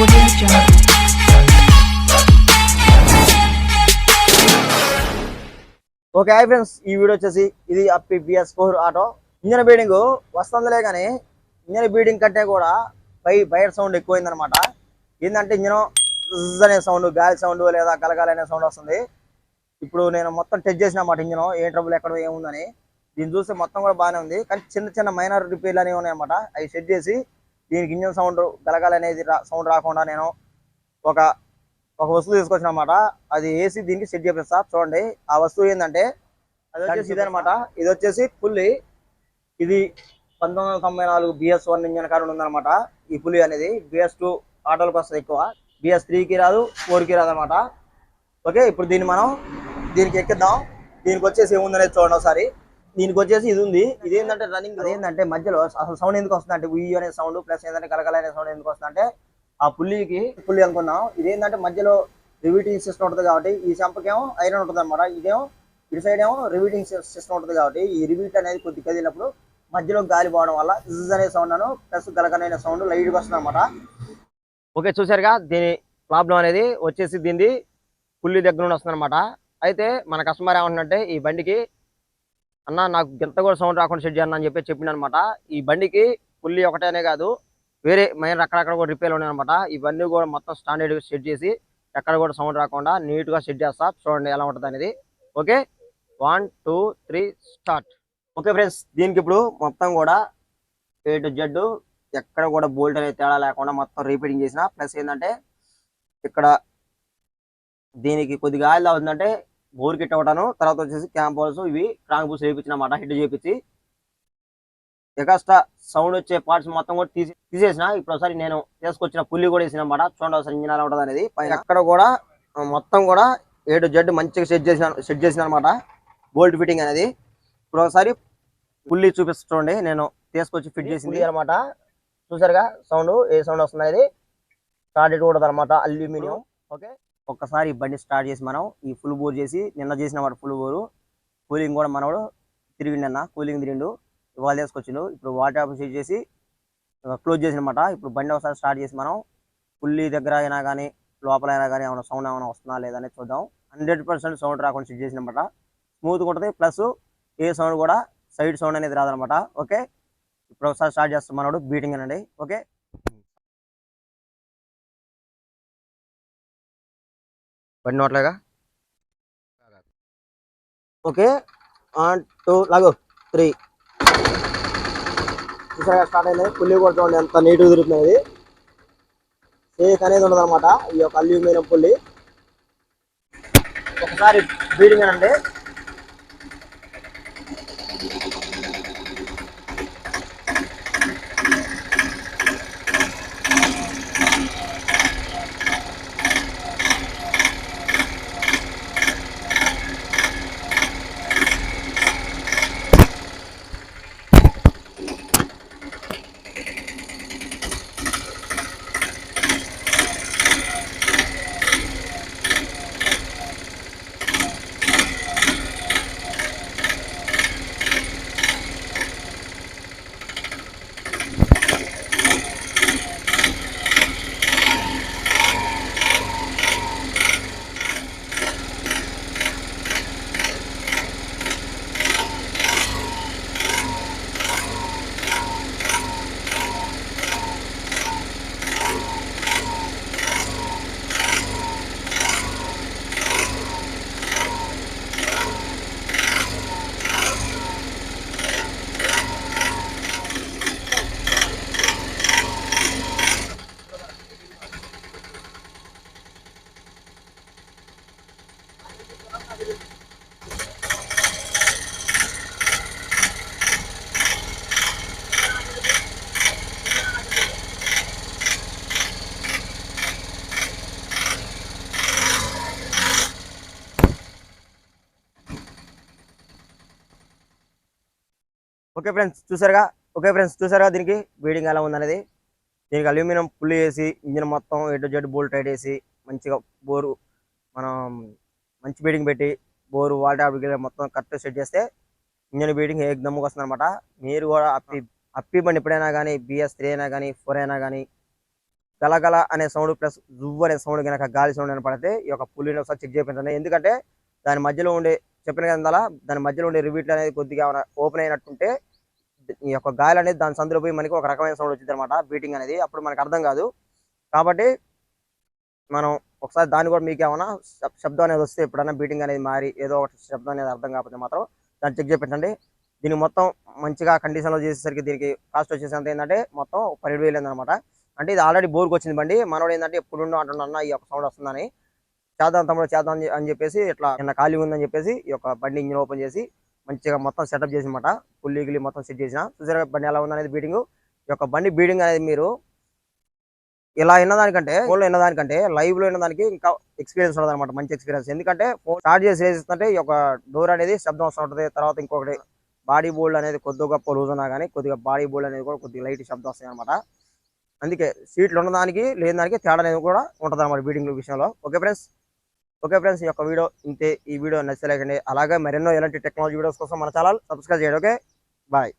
Okay hi friends ఈ video వచ్చేసి ఇది అప్పి BS four auto engine beating వస్తుందిలే కానీ ఇంజన్ బీడింగ్ కంటే కూడా పై బయట సౌండ్ ఎక్కువైందనమాట ఏంటంటే ఇంజన్ అనే సౌండ్ గాలి సౌండ్ లేదా గలగాలి అనే సౌండ్ వస్తుంది. ఇప్పుడు నేను మొత్తం టెస్ట్ చేసిన అన్నమాట ఇంజన్. ఏ ట్రబుల్ ఎక్కడ ఏముందని. దీన్ని చూస్తే మొత్తం కూడా బాగానే ఉంది. కానీ చిన్న చిన్న మైనర్ రిపేర్లు అనేవి ఉన్నాయన్నమాట. అవి సెట్ చేసి దీనికి ఇంజన్ సౌండ్ గలగాలి అనేది సౌండ్ రాకుండా నేను ఒక ఒక వస్తువు తీసుకొచ్చిన అనమాట అది వేసి దీనికి సెట్ చేపిస్తా. చూడండి. ఆ వస్తువు ఏంటంటే అది వచ్చేసి ఇదనమాట ఇది వచ్చేసి పుల్లి. ఇది పంతొమ్మిది వందల తొంభై నాలుగు బిఎస్ వన్ ఇంజన్ కారు ఉందన్నమాట ఈ పులి అనేది బిఎస్ టూ ఆటోలకు వస్తుంది ఎక్కువ. బిఎస్ త్రీకి రాదు ఫోర్కి రాదు అనమాట ఓకే ఇప్పుడు దీన్ని మనం దీనికి ఎక్కిద్దాం. దీనికి వచ్చేసి ఏముందనేది చూడండి ఒకసారి. దీనికి వచ్చేసి ఇది ఉంది ఇది ఏంటంటే రన్నింగ్ ఏంటంటే మధ్యలో అసలు సౌండ్ ఎందుకు వస్తుంది? అంటే ఉయ్యి అనే సౌండ్ ప్లస్ ఏంటంటే కలకల అనే సౌండ్ ఎందుకు వస్తుంది? అంటే ఆ పుల్లికి పుల్లి అనుకున్నాం ఇదేంటంటే మధ్యలో రివీటింగ్ సిస్టమ్ ఉంటుంది కాబట్టి ఈ చెంపకేమో ఐరన్ ఉంటుంది అనమాట ఇదేమో ఇటు సైడ్ ఏమో రివీటింగ్ సిస్టమ్ ఉంటుంది కాబట్టి ఈ రివీట్ అనేది కొద్ది కదిలినప్పుడు మధ్యలో గాలి పోవడం వల్ల జిజ్ అనే సౌండ్ అను ప్లస్ గలకనైన సౌండ్ లైట్గా వస్తుంది అనమాట ఓకే చూసారుగా? దీని ప్రాబ్లం అనేది వచ్చేసి దీనిది పుల్లి దగ్గర నుండి వస్తుంది అనమాట అయితే మన కస్టమర్ ఏమంటుందంటే ఈ బండికి అన్న నాకు గింత కూడా సౌండ్ రాకుండా సెట్ చేయను అని చెప్పి చెప్పిండు అనమాట ఈ బండికి పుల్లి ఒకటేనే కాదు వేరే మెయిన్ అక్కడక్కడ కూడా రిపేర్ ఉన్నాయి అనమాట ఇవన్నీ కూడా మొత్తం స్టాండర్డ్ సెట్ చేసి ఎక్కడ కూడా సౌండ్ రాకుండా నీట్గా సెట్ చేస్తా. చూడండి ఎలా ఉంటుంది అనేది. Okay? One two three start okay friends దీనికి ఇప్పుడు మొత్తం కూడా ఏ టు జెడ్ ఎక్కడ కూడా బోల్ట్ అనేది తేడా లేకుండా మొత్తం రీపీటింగ్ చేసిన. ప్లస్ ఏంటంటే ఇక్కడ దీనికి కొద్దిగా ఆయిల్ అవుతుందంటే బోర్ కిట్ ఒకటాను తర్వాత వచ్చేసి క్యాంప్ బాల్స్ ఇవి క్రాంక్ బూస్ వేయించిన అన్నమాట హిట్ చేపించి. ఎక్స్ట్రా సౌండ్ వచ్చే పార్ట్స్ మొత్తం కూడా తీసి తీసేసిన. ఇప్పుడు ఒకసారి నేను తీసుకొచ్చిన పుల్లి కూడా వేసిన అనమాట చూడండి ఒకసారి ఇంజిన్ ఎలా ఉంటుంది అనేది. పైన అక్కడ కూడా మొత్తం కూడా ఏడు జడ్డు మంచిగా సెట్ చేసిన సెట్ చేసిన అనమాట బోల్ట్ ఫిట్టింగ్ అనేది. ఇప్పుడు ఒకసారి పుల్లి చూపిస్తా చూడండి. నేను తీసుకొచ్చి ఫిట్ చేసింది అనమాట. చూసారుగా? సౌండ్ ఏ సౌండ్ వస్తుంది అనేది. స్టార్టెడ్ కూడా అనమాట అల్యూమినియం. ఓకే? ఒక్కసారి ఈ బండి స్టార్ట్ చేసి మనం ఈ ఫుల్ బోర్ చేసి నిన్న చేసిన వాడు ఫుల్ బోరు. కూలింగ్ కూడా మనవాడు తిరిగిండన్న కూలింగ్ తిరిగిండు. ఇవాళ తీసుకొచ్చిండు. ఇప్పుడు వాటర్ ఆఫ్ సెట్ చేసి క్లోజ్ చేసినమాట. ఇప్పుడు బండి ఒకసారి స్టార్ట్ చేసి మనం పుల్లి దగ్గర అయినా కానీ లోపల అయినా కానీ ఏమైనా సౌండ్ ఏమైనా వస్తుందా లేదా చూద్దాం. హండ్రెడ్ పర్సెంట్ సౌండ్ రాకుండా సెట్ చేసినమాట. స్మూత్గా ఉంటుంది. ప్లస్ ఏ సౌండ్ కూడా సైడ్ సౌండ్ అనేది రాదనమాట. ఓకే? ఇప్పుడు ఒకసారి స్టార్ట్ చేస్తాం మనోడు. బీటింగ్ అనండి. ఓకే? బండి నోట్లాగా? ఓకే. వన్ టూ లాగు. త్రీ. చూసారా స్టార్ట్ అయినాయి పుల్లి కూడా చూడండి ఎంత నీట్గా తిరుగుతుంది ఇది. సేక్ అనేది ఉండదు అనమాట ఈ యొక్క అల్యూమినియం పుల్లి. ఒకసారి బీడింగ్ అనండి ఓకే ఫ్రెండ్స్ చూసారుగా? ఓకే ఫ్రెండ్స్ చూసారుగా దీనికి బీడింగ్ ఎలా ఉందనేది? దీనికి అల్యూమినియం పుల్లి వేసి ఇంజిన్ మొత్తం ఎటు జెడ్ బోల్ట్ టైట్ వేసి మంచిగా బోరు మనం మంచి బీడింగ్ పెట్టి బోరు వాటర్ మొత్తం కరెక్ట్ సెట్ చేస్తే ఇంజన్ బీడింగ్ ఏ దమ్ముకు వస్తుంది అనమాట మీరు కూడా అప్పి అప్పి బండి ఎప్పుడైనా కానీ బిఎస్ త్రీ అయినా కానీ ఫోర్ అయినా కానీ గలగల అనే సౌండ్ ప్లస్ జువ్వు అనే సౌండ్ కనుక గాలి సౌండ్ అని పడితే ఈ యొక్క పుల్లిని ఒకసారి చెక్ చేయించండి ఎందుకంటే దాని మధ్యలో ఉండే చెప్పిన కదా దాని మధ్యలో ఉండే రివీట్లు అనేది కొద్దిగా ఓపెన్ అయినట్టుంటే ఈ యొక్క గాలి అనేది దాని సందులో పోయి మనకి ఒక రకమైన సౌండ్ వచ్చింది అనమాట బీటింగ్ అనేది. అప్పుడు మనకు అర్థం కాదు. కాబట్టి మనం ఒకసారి దాన్ని కూడా మీకు ఏమైనా శబ్దం అనేది వస్తే ఎప్పుడైనా బీటింగ్ అనేది మారి ఏదో ఒక శబ్దం అనేది అర్థం కాకపోతే మాత్రం దాన్ని చెక్ చేయించండి. దీన్ని మొత్తం మంచిగా కండిషన్లో చేసేసరికి దీనికి కాస్ట్ వచ్చేసినంత ఏంటంటే మొత్తం పన్నెండు వేలు అనమాట అంటే ఇది ఆల్రెడీ బోర్కి వచ్చింది బండి. మనోడు ఏంటంటే ఎప్పుడు అంటున్నా ఈ యొక్క సౌండ్ వస్తుందని. చేద్దాం తమ్ముడు చేద్దాం అని చెప్పేసి ఇట్లా నిన్న ఖాళీ ఉందని చెప్పేసి ఈ యొక్క బండి ఇంజిన్ ఓపెన్ చేసి మంచిగా మొత్తం సెటప్ చేసి అనమాట పుల్లి గిల్లి మొత్తం సెట్ చేసిన. చూసారా బండి ఎలా ఉందనేది బీడింగ్. ఈ యొక్క బండి బీడింగ్ అనేది మీరు ఇలా విన్నదానికంటే ఫోన్లో విన్నదానికంటే లైవ్లో విన్నదానికి ఇంకా ఎక్స్పీరియన్స్ ఉండదు అనమాట మంచి ఎక్స్పీరియన్స్ ఎందుకంటే ఫోన్ స్టార్ట్ చేసి వేసిస్తుంటే ఈ యొక్క డోర్ అనేది శబ్దం వస్తూ ఉంటుంది. తర్వాత ఇంకొకటి బాడీ బోల్డ్ అనేది కొద్దిగా గొప్ప లూజ్ ఉన్నా కానీ కొద్దిగా బాడీ బోల్డ్ అనేది కూడా కొద్దిగా లైట్ శబ్దం వస్తాయి అనమాట అందుకే సీట్లు ఉన్నదానికి లేని దానికి తేడా అనేది కూడా ఉంటుంది అనమాట బీడింగ్ విషయంలో. ఓకే ఫ్రెండ్స్ ఓకే ఫ్రెండ్స్ ఈ యొక్క వీడియో ఇంతే. ఈ వీడియో నచ్చలేకండి అలాగే మరెన్నో ఇలాంటి టెక్నాలజీ వీడియోస్ కోసం మన ఛానల్ సబ్స్క్రైబ్ చేయండి. ఓకే? బాయ్.